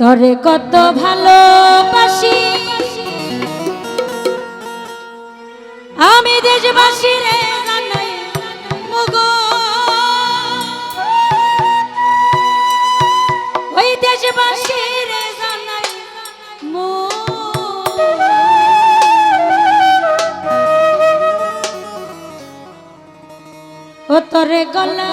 তরে কত ভালোবাসি। আমি দেশবাসী রে ওই দেশবাসী তরে গলা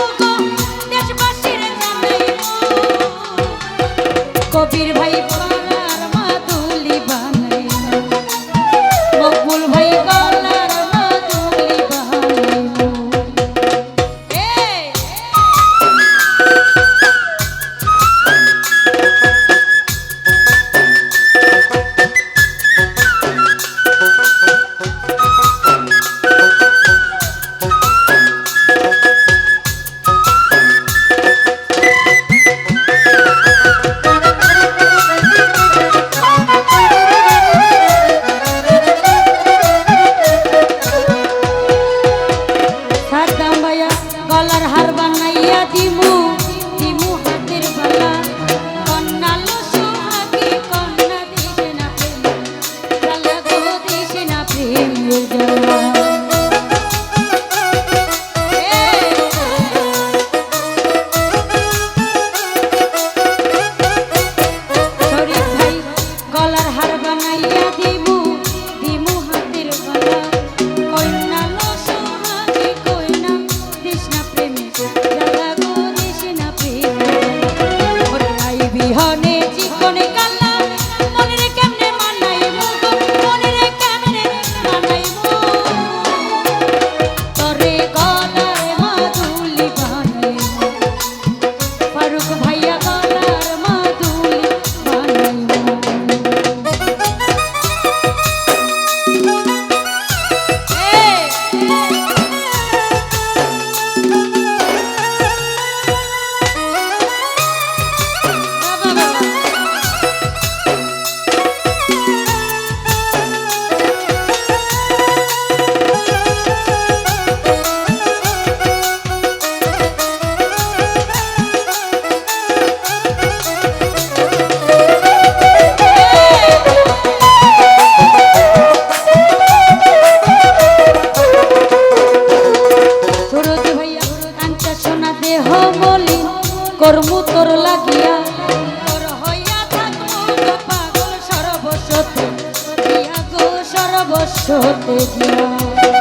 অবশ্য তেজ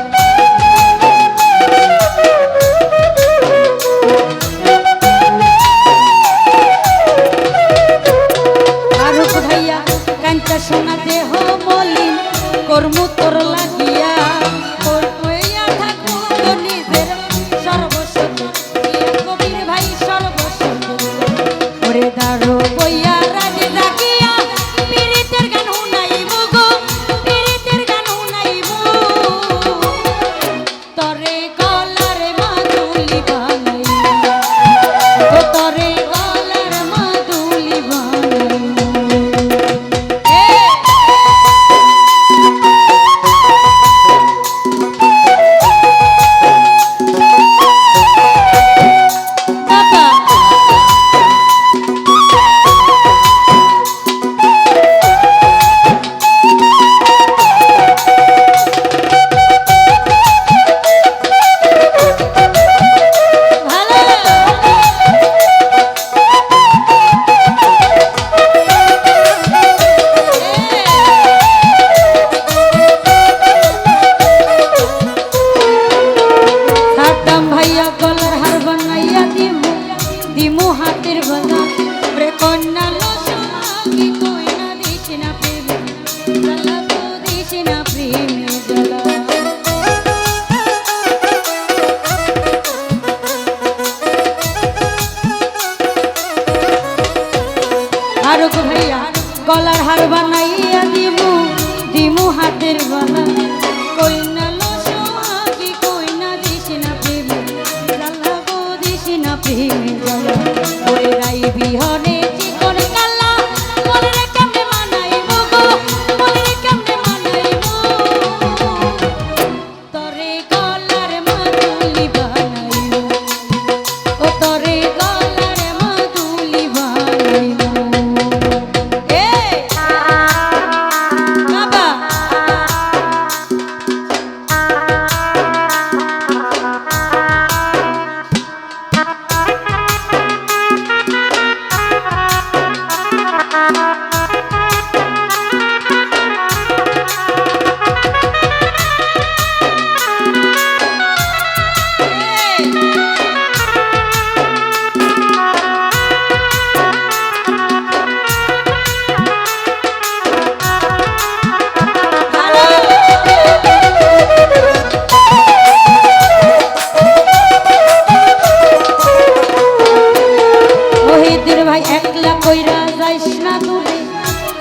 জিমে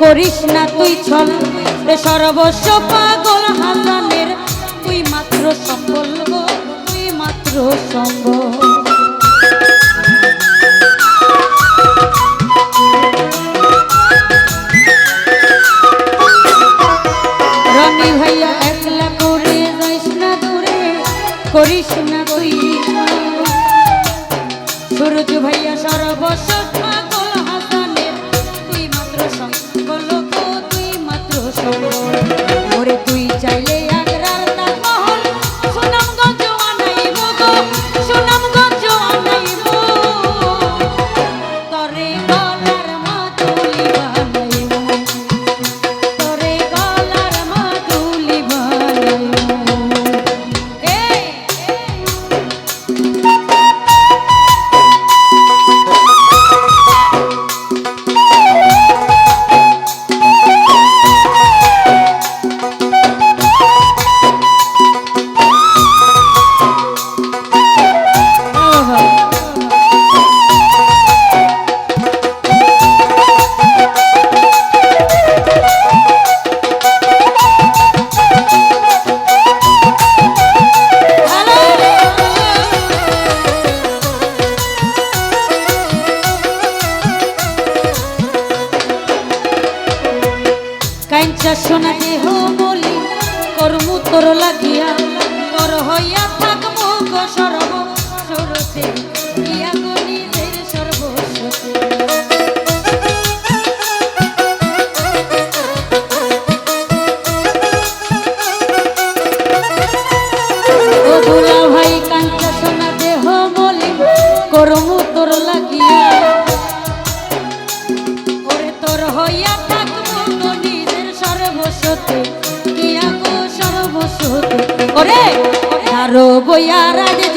করিস না তুই ছল। রে সর্বস্ব পাগল হাসানের, তুই মাত্র সম্বল তুই মাত্র সম্বল করিস না তুই সুরজ ভাইয়া সর্বস্ব হইয়া থাকব সরব সরসে ইয়া গণিত போயாராதே